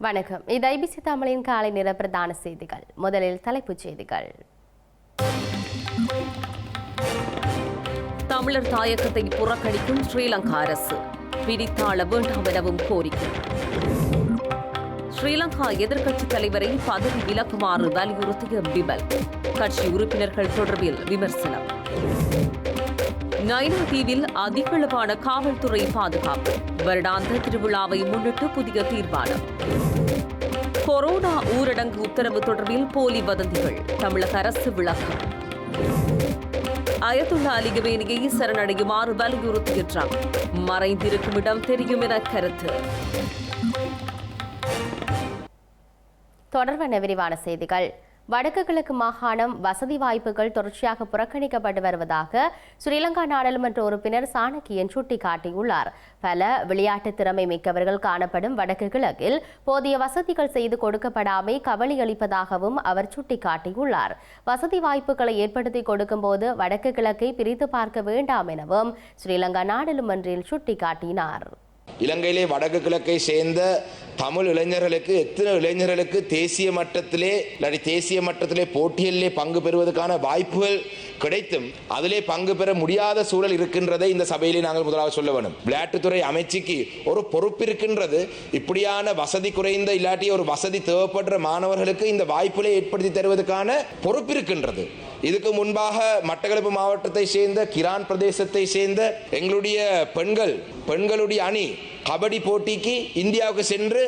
வணக்கம். இது ஐபிசி தமிழின் காலை நிற பிரதான செய்திகள். முதலில் தலைப்புச் செய்திகள். தமிழர் தாயகத்தை புறக்கணிக்கும் ஸ்ரீலங்கா அரசு. பிரித்தாள வேண்டாம் எனவும் கோரிக்கை. ஸ்ரீலங்கா எதிர்க்கட்சித் தலைவரை பதவி விலக்குமாறு வலியுறுத்திய பிமல். கட்சி உறுப்பினர்கள் தொடர்பில் விமர்சனம். நைனா தீவில் அதிகளவான காவல்துறை பாதுகாப்பு. வருடாந்த திருவிழாவை முன்னிட்டு புதிய தீர்மானம். கொரோனா ஊரடங்கு உத்தரவு தொடர்பில் போலி வதந்திகள் தமிழக அரசு விளக்கம். அயத்துல்லா அலிகவேனியை சரணடையுமாறு வலியுறுத்துகின்றார் மறைந்திருக்கும் இடம் தெரியும் என கருத்து. தொடர்பான விரிவான செய்திகள். வடக்கு கிழக்கு மாகாணம் வசதி வாய்ப்புகள் தொடர்ச்சியாக புறக்கணிக்கப்பட்டு வருவதாக ஸ்ரீலங்கா நாடாளுமன்ற உறுப்பினர் சாணக்கியன் சுட்டிக்காட்டியுள்ளார். பல விளையாட்டு திறமை மிக்கவர்கள் காணப்படும் வடக்கு கிழக்கில் போதிய வசதிகள் செய்து கொடுக்கப்படாமை கவலை அளிப்பதாகவும் அவர் சுட்டிக்காட்டியுள்ளார். வசதி வாய்ப்புகளை ஏற்படுத்தி கொடுக்கும்போது வடக்கு கிழக்கை பிரித்து பார்க்க வேண்டாம் எனவும் ஸ்ரீலங்கா நாடாளுமன்றில் சுட்டிக்காட்டினார். இலங்கையிலே வடக்கு கிழக்கை சேர்ந்த தமிழ் இளைஞர்களுக்கு எத்தனை இளைஞர்களுக்கு தேசிய மட்டத்திலே இல்லாட்டி தேசிய மட்டத்திலே போட்டியிலே பங்கு பெறுவதற்கான வாய்ப்புகள் கிடைத்தும் அதிலே பங்கு பெற முடியாத சூழல் இருக்கின்றதை இந்த சபையிலே நாங்கள் முதலாக சொல்ல வேண்டும். விளையாட்டுத்துறை அமைச்சுக்கு ஒரு பொறுப்பு இருக்கின்றது. இப்படியான வசதி குறைந்த இல்லாட்டி ஒரு வசதி தேவைப்படுற மாணவர்களுக்கு இந்த வாய்ப்புகளை ஏற்படுத்தி தருவதற்கான பொறுப்பு இருக்கின்றது. இதுக்கு முன்பாக மட்டக்களப்பு மாவட்டத்தை சேர்ந்த கிரான் பிரதேசத்தை சேர்ந்த எங்களுடைய பெண்கள் பெண்களுடைய அணி கபடி போட்டிக்கு இந்தியாவுக்கு சென்று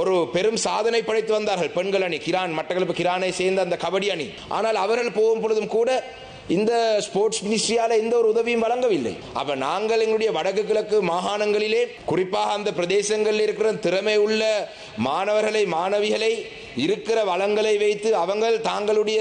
ஒரு பெரும் சாதனை படைத்து வந்தார்கள். பெண்கள் அணி கிரான் மட்டக்களப்பு கிரானை சேர்ந்த அந்த கபடி அணி. ஆனால் அவர்கள் போகும் பொழுதும் கூட இந்த ஸ்போர்ட்ஸ் மினிஸ்ட்ரியால எந்த ஒரு உதவியும் வழங்கவில்லை. அப்ப நாங்கள் எங்களுடைய வடக்கு கிழக்கு மாகாணங்களிலே குறிப்பாக அந்த பிரதேசங்களில் இருக்கிற திறமை உள்ள மாணவர்களை மாணவிகளை இருக்கிற வளங்களை வைத்து அவங்கள் தாங்களுடைய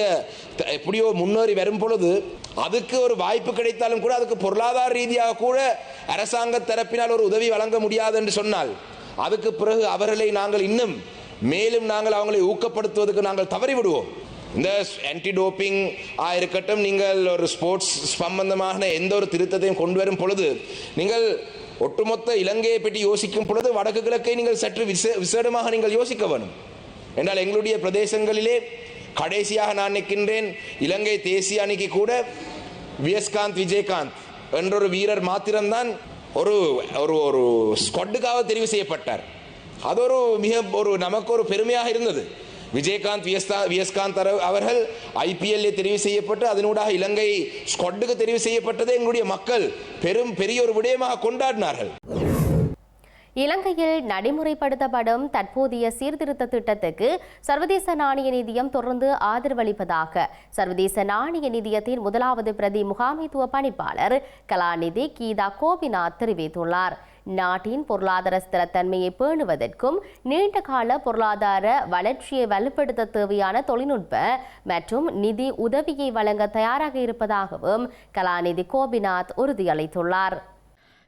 த- எப்படியோ முன்னேறி வரும் பொழுது அதுக்கு ஒரு வாய்ப்பு கிடைத்தாலும் கூட அதுக்கு பொருளாதார ரீதியாக கூட அரசாங்க தரப்பினால் ஒரு உதவி வழங்க முடியாது என்று சொன்னால் அதுக்கு பிறகு அவர்களை நாங்கள் இன்னும் மேலும் நாங்கள் அவங்களை ஊக்கப்படுத்துவதற்கு நாங்கள் தவறிவிடுவோம். இந்த ஆன்டி டோப்பிங் இருக்கட்டும் நீங்கள் ஒரு ஸ்போர்ட்ஸ் சம்பந்தமான எந்த ஒரு திருத்தத்தையும் கொண்டு வரும் பொழுது நீங்கள் ஒட்டுமொத்த இலங்கையை பற்றி யோசிக்கும் பொழுது வடக்கு கிழக்கை நீங்கள் சற்று விசே விசேடமாக நீங்கள் யோசிக்க வேணும். என்றால் எங்களுடைய பிரதேசங்களிலே கடைசியாக நான் நிற்கின்றேன். இலங்கை தேசிய அணிக்கு கூட வியஸ்காந்த் விஜயகாந்த் என்றொரு வீரர் மாத்திரம்தான் ஒரு ஒரு ஒரு ஸ்குவாட்டுக்காக தெரிவு செய்யப்பட்டார். அது ஒரு மிக ஒரு நமக்கு ஒரு பெருமையாக இருந்தது. விஜயகாந்த் வியஸ்தா வியஸ்காந்த் அவர்கள் ஐபிஎல்லே தெரிவு செய்யப்பட்டு அதனூடாக இலங்கை ஸ்குவாட்டுக்கு தெரிவு செய்யப்பட்டதை எங்களுடைய மக்கள் பெரும் பெரிய ஒரு விடயமாக கொண்டாடினார்கள். இலங்கையில் நடைமுறைப்படுத்தப்படும் தற்போதைய சீர்திருத்த திட்டத்துக்கு சர்வதேச நாணய நிதியம் தொடர்ந்து ஆதரவளிப்பதாக சர்வதேச நாணய நிதியத்தின் முதலாவது பிரதி முகாமைத்துவ பணிப்பாளர் கலாநிதி கீதா கோபிநாத் தெரிவித்துள்ளார். நாட்டின் பொருளாதார ஸ்திரத்தன்மையை பேணுவதற்கும் நீண்டகால பொருளாதார வளர்ச்சியை வலுப்படுத்த தேவையான தொழில்நுட்ப மற்றும் நிதி உதவியை வழங்க தயாராக இருப்பதாகவும் கலாநிதி கோபிநாத் உறுதியளித்துள்ளார்.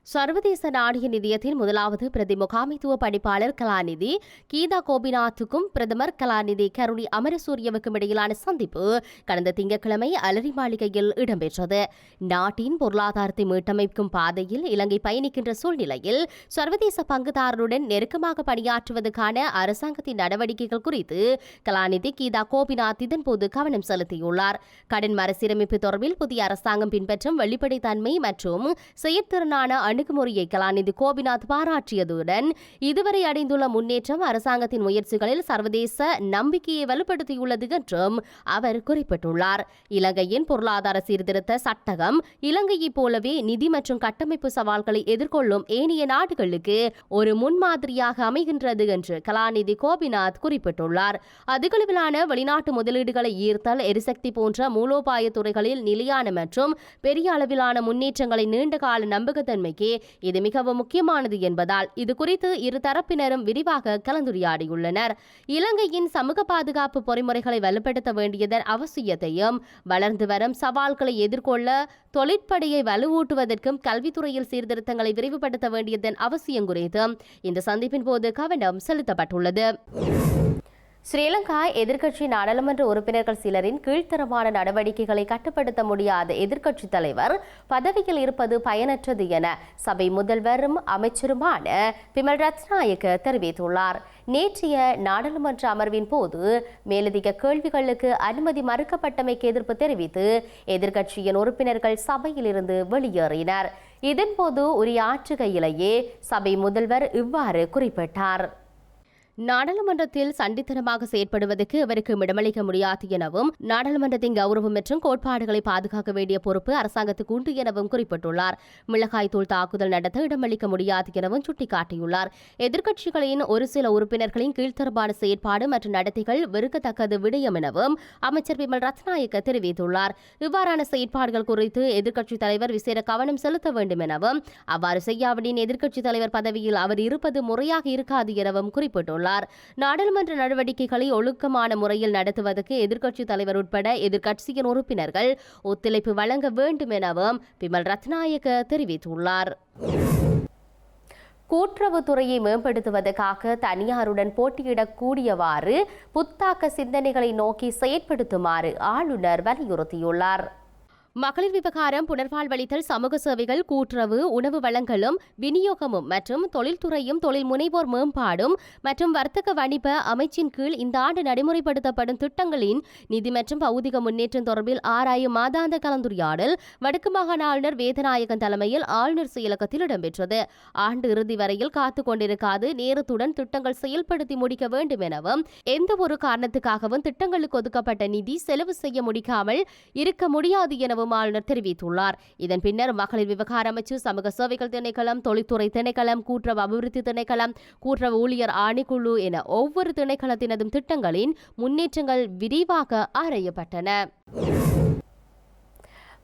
சர்வதேச நாணய நிதியத்தின் முதலாவது பிரதி முகாமைத்துவ பணிப்பாளர் கலாநிதி கீதா கோபிநாத்துக்கும் பிரதமர் கலாநிதி கருணி அமரசூரியவுக்கும் இடையிலான சந்திப்பு கடந்த திங்கட்கிழமை அலரி மாளிகையில் இடம்பெற்றது. நாட்டின் பொருளாதாரத்தை மீட்டமைக்கும் பாதையில் இலங்கை பயணிக்கின்ற சூழ்நிலையில் சர்வதேச பங்குதாரருடன் நெருக்கமாக பணியாற்றுவதற்கான அரசாங்கத்தின் நடவடிக்கைகள் குறித்து கலாநிதி கீதா கோபிநாத் இதன்போது கவனம் செலுத்தியுள்ளார். கடன் மறுசீரமைப்பு தொடர்பில் புதிய அரசாங்கம் பின்பற்றும் வெளிப்படைத்தன்மை மற்றும் செயற்திறனான அணுகுமுறையை கலாநிதி கோபிநாத் பாராட்டியதுடன் இதுவரை அடைந்துள்ள முன்னேற்றம் அரசாங்கத்தின் முயற்சிகளில் சர்வதேச நம்பிக்கையை வலுப்படுத்தியுள்ளது என்றும் அவர் குறிப்பிட்டுள்ளார். இலங்கையின் பொருளாதார சீர்திருத்த சட்டகம் இலங்கையைப் போலவே நிதி மற்றும் கட்டமைப்பு சவால்களை எதிர்கொள்ளும் ஏனைய நாடுகளுக்கு ஒரு முன்மாதிரியாக அமைகின்றது என்று கலாநிதி கோபிநாத் குறிப்பிட்டுள்ளார். அதிகளவிலான வெளிநாட்டு முதலீடுகளை ஈர்த்தல் எரிசக்தி போன்ற மூலோபாய துறைகளில் நிலையான மற்றும் பெரிய அளவிலான முன்னேற்றங்களை நீண்டகால நம்பகத்தன்மைக்கு இது மிகவும் முக்கியமானது என்பதால் இது குறித்து இரு தரப்பினரும் விரிவாக கலந்துரையாடியுள்ளனர். இலங்கையின் சமூக பாதுகாப்பு பொறிமுறைகளை வலுப்படுத்த வேண்டியதன் அவசியத்தையும் வளர்ந்து வரும் சவால்களை எதிர்கொள்ள தொழிற்படையை வலுவூட்டுவதற்கும் கல்வித்துறையில் சீர்திருத்தங்களை விரிவுபடுத்த வேண்டியதன் அவசியம் குறித்தும் இந்த சந்திப்பின் போது கவனம் செலுத்தப்பட்டுள்ளது. ஸ்ரீலங்கா எதிர்க்கட்சி நாடாளுமன்ற உறுப்பினர்கள் சிலரின் கீழ்த்தரமான நடவடிக்கைகளை கட்டுப்படுத்த முடியாத எதிர்க்கட்சி தலைவர் பதவியில் இருப்பது பயனற்றது என சபை முதல்வரும் அமைச்சருமான பிமல் ரத்நாயக்க தெரிவித்துள்ளார். நேற்றைய நாடாளுமன்ற அமர்வின் போது மேலதிக கேள்விகளுக்கு அனுமதி மறுக்கப்பட்டமைக்கு எதிர்ப்பு தெரிவித்து எதிர்க்கட்சியின் உறுப்பினர்கள் சபையிலிருந்து வெளியேறினர். இதன்போது உரையாற்றுகையிலேயே சபை முதல்வர் இவ்வாறு குறிப்பிட்டார். நாடாளுமன்றத்தில் சண்டித்தனமாக செயற்படுவதற்கு அவருக்கு இடமளிக்க முடியாது எனவும் நாடாளுமன்றத்தின் கௌரவம் மற்றும் கோட்பாடுகளை பாதுகாக்க வேண்டிய பொறுப்பு அரசாங்கத்துக்கு உண்டு எனவும் குறிப்பிட்டுள்ளார். மிளகாய் தூள் தாக்குதல் நடத்த இடமளிக்க முடியாது எனவும் சுட்டிக்காட்டியுள்ளார். எதிர்க்கட்சிகளின் ஒரு சில உறுப்பினர்களின் கீழ்த்தரப்பான செயற்பாடு மற்றும் நடத்தைகள் வெறுக்கத்தக்கது விடயம் எனவும் அமைச்சர் விமல் ரத்நாயக்க தெரிவித்துள்ளார். இவ்வாறான செயற்பாடுகள் குறித்து எதிர்க்கட்சித் தலைவர் விசேட கவனம் செலுத்த வேண்டும் எனவும் அவ்வாறு செய்யாவிடின் எதிர்க்கட்சித் தலைவர் பதவியில் அவர் இருப்பது முறையாக இருக்காது எனவும் குறிப்பிட்டுள்ளார். நாடாளுமன்ற நடவடிக்கைகளை ஒழுக்கமான முறையில் நடத்துவதற்கு எதிர்க்கட்சித் தலைவர் உட்பட எதிர்க்கட்சியின் உறுப்பினர்கள் ஒத்துழைப்பு வழங்க வேண்டும் எனவும் பிமல் ரத்நாயக்க தெரிவித்துள்ளார். கூட்டுறவுத்துறையை மேம்படுத்துவதற்காக தனியாருடன் போட்டியிடக்கூடியவாறு புத்தாக்க சிந்தனைகளை நோக்கி செயற்படுத்துமாறு ஆளுநர் வலியுறுத்தியுள்ளார். மகளிர் விவகாரம் புனர்வாழ்வளித்தல் சமூக சேவைகள் கூட்டுறவு உணவு வழங்கலும் விநியோகமும் மற்றும் தொழில்துறையும் தொழில் முனைவோர் மேம்பாடும் மற்றும் வர்த்தக வணிப அமைச்சின் கீழ் இந்த ஆண்டு நடைமுறைப்படுத்தப்படும் திட்டங்களின் நிதி மற்றும் பௌதிக முன்னேற்றம் தொடர்பில் ஆராயும் மாதாந்த கலந்துரையாடல் வடக்கு மாகாண ஆளுநர் வேதநாயகன் தலைமையில் ஆளுநர் செயலகத்தில் இடம்பெற்றது. ஆண்டு இறுதி வரையில் காத்துக் கொண்டிருக்காது. நேரத்துடன் திட்டங்கள் செயல்படுத்தி முடிக்க வேண்டும் எனவும் எந்த ஒரு காரணத்துக்காகவும் திட்டங்களுக்கு ஒதுக்கப்பட்ட நிதி செலவு செய்ய முடிக்காமல் இருக்க முடியாது எனவும் ஆளுநர் தெரிவித்துள்ளார். இதன் பின்னர் மகளிர் விவகார அமைச்சு சமூக சேவைகள் திணைக்களம் தொழில்துறை திணைக்களம் கூட்டுறவு அபிவிருத்தி திணைக்களம் கூட்டுறவு ஊழியர் ஆணைக்குழு என ஒவ்வொரு திணைக்களத்தினதும் திட்டங்களின் முன்னேற்றங்கள் விரிவாக ஆராயப்பட்டன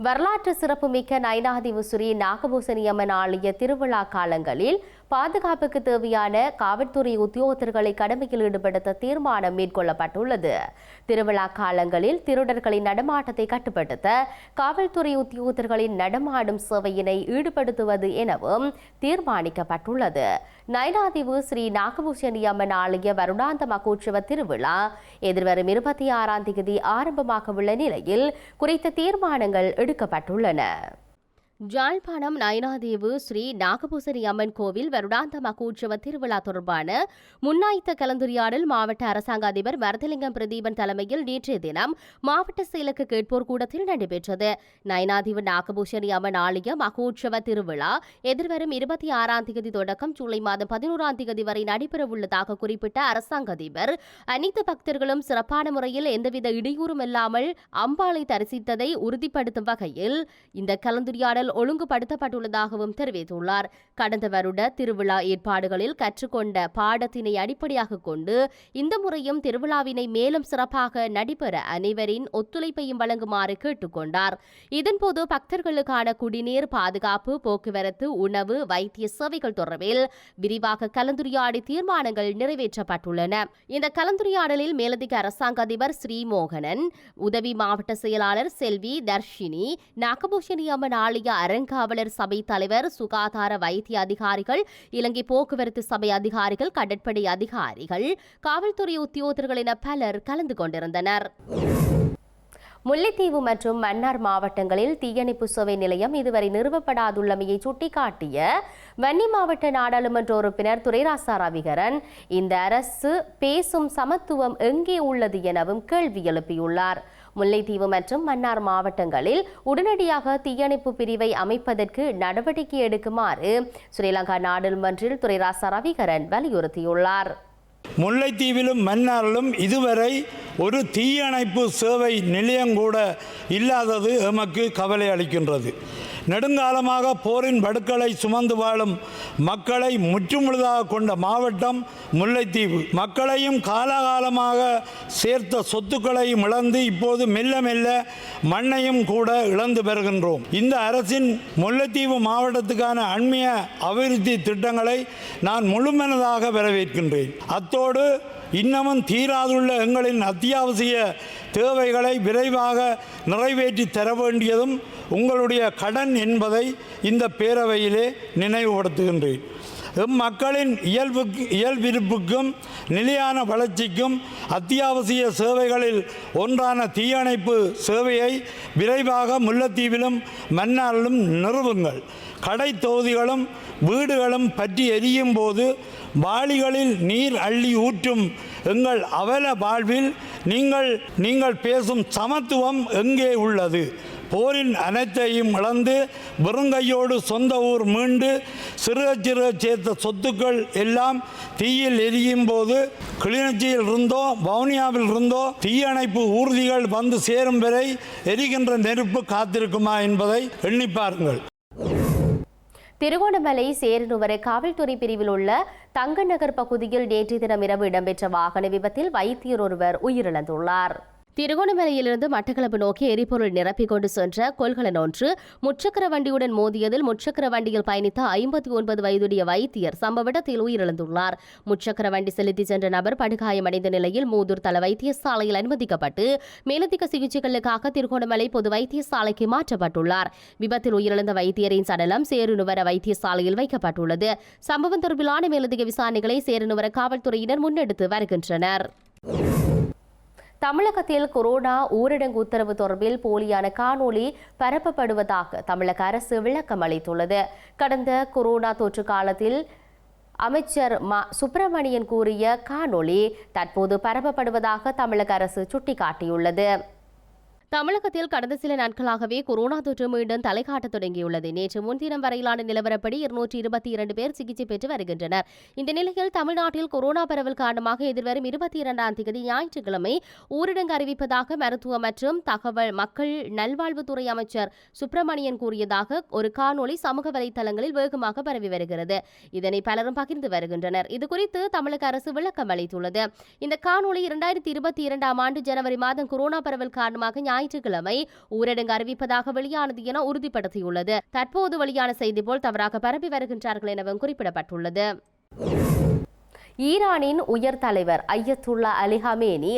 வரலாற்று சிறப்புமிக்க நைனாதிவு ஸ்ரீ நாகபூசணி அம்மன் ஆலய திருவிழா காலங்களில் பாதுகாப்புக்கு தேவையான காவல்துறை உத்தியோகத்தர்களை கடமையில் ஈடுபடுத்த தீர்மானம் மேற்கொள்ளப்பட்டுள்ளது. திருவிழா காலங்களில் திருடர்களின் நடமாட்டத்தை கட்டுப்படுத்த காவல்துறை உத்தியோகத்தர்களின் நடமாடும் சேவையினை ஈடுபடுத்துவது எனவும் தீர்மானிக்கப்பட்டுள்ளது. நயனாதிவு ஸ்ரீ நாகபூஷணி அம்மன் ஆலய வருடாந்த மகோற்சவ திருவிழா எதிர்வரும் இருபத்தி ஆறாம் தேதி ஆரம்பமாக உள்ள நிலையில் குறித்த தீர்மானங்கள் எடுக்கப்பட்டுள்ளன ஜாழ்ப்பாணம் நயனாதேவு ஸ்ரீ நாகபூசரி அம்மன் கோவில் வருடாந்த மகோற்சவ திருவிழா தொடர்பான முன்னாய்த்த கலந்துரையாடல் மாவட்ட அரசாங்க அதிபர் வரதலிங்கம் பிரதீபன் தலைமையில் நேற்றைய தினம் மாவட்ட செயலுக்கு கேட்போர் கூடத்தில் நடைபெற்றது. நயனாதீவு நாகபூசரி அம்மன் ஆலய மகோற்சவ திருவிழா எதிர்வரும் இருபத்தி ஆறாம் தேதி தொடக்கம் ஜூலை மாதம் பதினோராம் தேதி வரை நடைபெறவுள்ளதாக குறிப்பிட்ட அரசாங்க அதிபர் அனைத்து பக்தர்களும் சிறப்பான முறையில் எந்தவித இடையூறும் இல்லாமல் அம்பாளை தரிசித்ததை உறுதிப்படுத்தும் வகையில் இந்த கலந்துரையாடல் ஒழுங்குபடுத்தப்பட்டுள்ளதாகவும் தெரிவித்துள்ளார். கடந்த வருட திருவிழா ஏற்பாடுகளில் கற்றுக்கொண்ட பாடத்தினை அடிப்படையாக கொண்டு இந்த முறையும் திருவிழாவினை மேலும் சிறப்பாக நடைபெற அனைவரின் ஒத்துழைப்பையும் வழங்குமாறு கேட்டுக்கொண்டார். இதன்போது பக்தர்களுக்கான குடிநீர் பாதுகாப்பு போக்குவரத்து உணவு வைத்திய சேவைகள் தொடர்பில் விரிவாக கலந்துரையாடி தீர்மானங்கள் நிறைவேற்றப்பட்டுள்ளன. இந்த கலந்துரையாடலில் மேலதிக அரசாங்க அதிபர் ஸ்ரீமோகனன் உதவி மாவட்ட செயலாளர் செல்வி தர்ஷினி நாகபூஷணி அம்மன் ஆலய அறங்காவலர் சபை தலைவர் சுகாதார வைத்திய அதிகாரிகள் இலங்கை போக்குவரத்து சபை அதிகாரிகள் கடற்படை அதிகாரிகள் காவல்துறை உத்தியோகர்கள் என பலர் கலந்து கொண்டிருந்தனர். முல்லைத்தீவு மற்றும் மன்னார் மாவட்டங்களில் தீயணைப்பு சுவை நிலையம் இதுவரை நிறுவப்படாதுள்ளமையை சுட்டிக்காட்டிய வன்னி மாவட்ட நாடாளுமன்ற உறுப்பினர் துரைராசா ரவிகரன் இந்த அரசு பேசும் சமத்துவம் எங்கே உள்ளது எனவும் கேள்வி எழுப்பியுள்ளார். முல்லைத்தீவு மற்றும் மன்னார் மாவட்டங்களில் உடனடியாக தீயணைப்பு பிரிவை அமைப்பதற்கு நடவடிக்கை எடுக்குமாறு ஸ்ரீலங்கா நாடாளுமன்றில் துரைராசா ரவிகரன் வலியுறுத்தியுள்ளார். முல்லைத்தீவிலும் மன்னாரிலும் இதுவரை ஒரு தீயணைப்பு சேவை நிலையம் கூட இல்லாதது எமக்கு கவலை அளிக்கின்றது. நெடுங்காலமாக போரின் வடுக்களை சுமந்து வாழும் மக்களை முற்றுமுழுதாக கொண்ட மாவட்டம் முல்லைத்தீவு. மக்களையும் காலகாலமாக சேர்த்த சொத்துக்களையும் இழந்து இப்போது மெல்ல மெல்ல மண்ணையும் கூட இழந்து பெறுகின்றோம். இந்த அரசின் முல்லைத்தீவு மாவட்டத்துக்கான அண்மைய அபிவிருத்தி திட்டங்களை நான் முழுமனதாக வரவேற்கின்றேன். அத்தோடு இன்னமும் தீராதுள்ள எங்களின் அத்தியாவசிய தேவைகளை விரைவாக நிறைவேற்றி தர வேண்டியதும் உங்களுடைய கடன் என்பதை இந்த பேரவையிலே நினைவுபடுத்துகின்றேன். எம் மக்களின் இயல்புக்கு இயல்பிருப்புக்கும் நிலையான வளர்ச்சிக்கும் அத்தியாவசிய சேவைகளில் ஒன்றான தீயணைப்பு சேவையை விரைவாக முல்லைத்தீவிலும் மன்னாரிலும் நிறுவுங்கள். கடை தொகுதிகளும் வீடுகளும் பற்றி எரியும் போது வாளிகளில் நீர் அள்ளி ஊற்றும். எங்கள் அவல வாழ்வில் நீங்கள் நீங்கள் பேசும் சமத்துவம் எங்கே உள்ளது? போரின் அனைத்தையும் இழந்து வெறுங்கையோடு சொந்த ஊர் மீண்டு சிறுக சிறுக சேர்த்த சொத்துக்கள் எல்லாம் தீயில் எரியும் போது கிளிநொச்சியில் இருந்தோ வவுனியாவில் இருந்தோ தீயணைப்பு ஊர்திகள் வந்து சேரும் வரை எரிகின்ற நெருப்பு காத்திருக்குமா என்பதை எண்ணி பாருங்கள். திருகோணமலை சேரனுவர காவல்துறை பிரிவில் உள்ள தங்கநகர் பகுதியில் நேற்று தினம் இரவு இடம்பெற்ற வாகன விபத்தில் வைத்தியர் ஒருவர் உயிரிழந்துள்ளார். திருகோணமலையிலிருந்து மட்டக்களப்பு நோக்கி எரிபொருள் நிரப்பிக் கொண்டு சென்ற கொள்கலன் ஒன்று முச்சக்கர வண்டியுடன் மோதியதில் முச்சக்கர வண்டியில் பயணித்த ஐம்பத்தி ஒன்பது வயதுடைய வைத்தியர் சம்பவ இடத்தில் உயிரிழந்துள்ளார். முச்சக்கர வண்டி செலுத்தி சென்ற நபர் படுகாயமடைந்த நிலையில் மூதூர் தல வைத்தியசாலையில் அனுமதிக்கப்பட்டு மேலதிக சிகிச்சைகளுக்காக திருகோணமலை பொது வைத்தியசாலைக்கு மாற்றப்பட்டுள்ளார். விபத்தில் உயிரிழந்த வைத்தியரின் சடலம் சேருநுவர வைத்தியசாலையில் வைக்கப்பட்டுள்ளது. சம்பவம் தொடர்பிலான மேலதிக விசாரணைகளை சேருநுவர காவல்துறையினர் முன்னெடுத்து வருகின்றனர். தமிழகத்தில் கொரோனா ஊரடங்கு உத்தரவு தொடர்பில் போலியான காணொளி பரப்பப்படுவதாக தமிழக அரசு விளக்கம் அளித்துள்ளது. கடந்த கொரோனா தொற்று காலத்தில் அமைச்சர் மா. சுப்பிரமணியன் கூறிய காணொளி தற்போது பரப்பப்படுவதாக தமிழக அரசு சுட்டிக்காட்டியுள்ளது. தமிழகத்தில் கடந்த சில நாட்களாகவே கொரோனா தொற்று மீண்டும் தலைகாட்டத் தொடங்கியுள்ளது. நேற்று முன்தினம் வரையிலான நிலவரப்படி இருநூற்றி இருபத்தி இரண்டு பேர் சிகிச்சை பெற்று வருகின்றனர். இந்த நிலையில் தமிழ்நாட்டில் கொரோனா பரவல் காரணமாக எதிர்வரும் இருபத்தி இரண்டாம் தேதி ஞாயிற்றுக்கிழமை ஊரடங்கு அறிவிப்பதாக மருத்துவ மற்றும் தகவல் மக்கள் நல்வாழ்வுத்துறை அமைச்சர் சுப்பிரமணியன் கூறியதாக ஒரு காணொளி சமூக வலைதளங்களில் வேகமாக பரவி வருகிறது. இதனை பலரும் பகிர்ந்து வருகின்றனர். இதுகுறித்து தமிழக அரசு விளக்கம் அளித்துள்ளது. இந்த காணொலி இரண்டாயிரத்தி இருபத்தி இரண்டாம் ஆண்டு ஜனவரி மாதம் கொரோனா பரவல் காரணமாக ஞாயிற்றுக்கிழமை ஊரடங்கு அறிவிப்பதாக வெளியானது என உறுதிப்படுத்தியுள்ளது. தற்போது வெளியான செய்தி போல் தவறாக பரப்பி வருகின்றார்கள் எனவும் குறிப்பிடப்பட்டுள்ளது. ஈரானின் உயர் தலைவர் ஐயத்துல்லா அலி ஹமேனி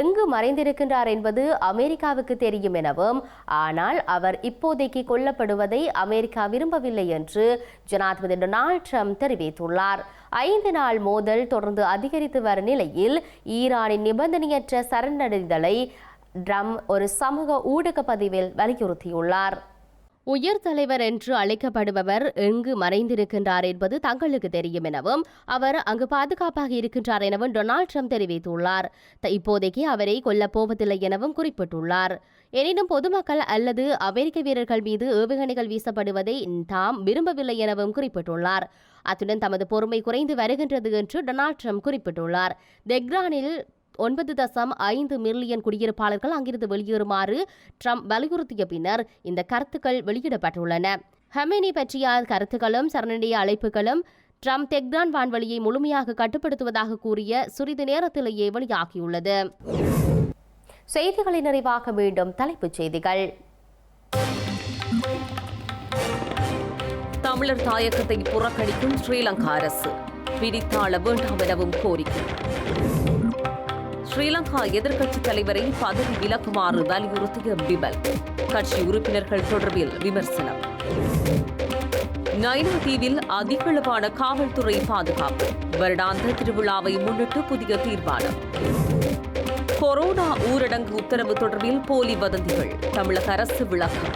எங்கு மறைந்திருக்கின்றார் என்பது அமெரிக்காவுக்கு தெரியும் எனவும் ஆனால் அவர் இப்போதைக்கு கொல்லப்படுவதை அமெரிக்கா விரும்பவில்லை என்று ஜனாதிபதி டொனால்ட் ட்ரம்ப் தெரிவித்துள்ளார். ஐந்து நாள் மோதல் தொடர்ந்து அதிகரித்து வரும் நிலையில் ஈரானின் நிபந்தனையற்ற சரணடைதலை ட்ரம் ஒரு சமூக ஊடக பதிவில் வலியுறுத்தியுள்ளார். உயர் தலைவர் என்று அழைக்கப்படுபவர் எங்கு மறைந்திருக்கின்றார் என்பது தங்களுக்கு தெரியும் எனவும் அவர் அங்கு பாதுகாப்பாக இருக்கின்றார் எனவும் டொனால்ட் ட்ரம்ப் தெரிவித்துள்ளார். இப்போதைக்கு அவரை கொல்லப் போவதில்லை எனவும் குறிப்பிட்டுள்ளார். எனினும் பொதுமக்கள் அல்லது அமெரிக்க வீரர்கள் மீது ஏவுகணைகள் வீசப்படுவதை தாம் விரும்பவில்லை எனவும் குறிப்பிட்டுள்ளார். அத்துடன் தமது பொறுமை குறைந்து வருகின்றது என்று டொனால்ட் ட்ரம்ப் குறிப்பிட்டுள்ளார். தெக்ரானில் ஒன்பது தசம் ஐந்து மில்லியன் குடியிருப்பாளர்கள் அங்கிருந்து வெளியேறுமாறு ட்ரம்ப் வலியுறுத்திய பின்னர் இந்த கருத்துக்கள் வெளியிடப்பட்டுள்ளன. ஹமேனி பற்றிய கருத்துக்களும் சரணடைய அழைப்புகளும் ட்ரம்ப் தெக்ரான் வான்வழியை முழுமையாக கட்டுப்படுத்துவதாக கூறிய சிறிது நேரத்திலேயே வெளியாகியுள்ளது. செய்திகளை நிறைவாக மீண்டும் தலைப்புச் செய்திகள். தமிழர் தாயகத்தை புறக்கணிக்கும் ஸ்ரீலங்கா அரசு பிடித்தாள வேண்டாம் எனவும் கோரிக்கை. ஸ்ரீலங்கா எதிர்க்கட்சித் தலைவரை பதவி விலக்குமாறு வலியுறுத்திய பிமல். கட்சி உறுப்பினர்கள் தொடர்பில் விமர்சனம். நைனா தீவில் அதிகளவான காவல்துறை பாதுகாப்பு. வருடாந்த திருவிழாவை முன்னிட்டு புதிய தீர்மானம். கொரோனா ஊரடங்கு உத்தரவு தொடர்பில் போலி வதந்திகள் தமிழக அரசு விளக்கம்.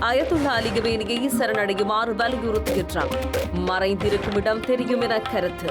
அயத்துல்லா அலிகவேனியை சரணடையுமாறு வலியுறுத்துகின்றார் மறைந்திருக்கும் இடம் தெரியும் என கருத்து.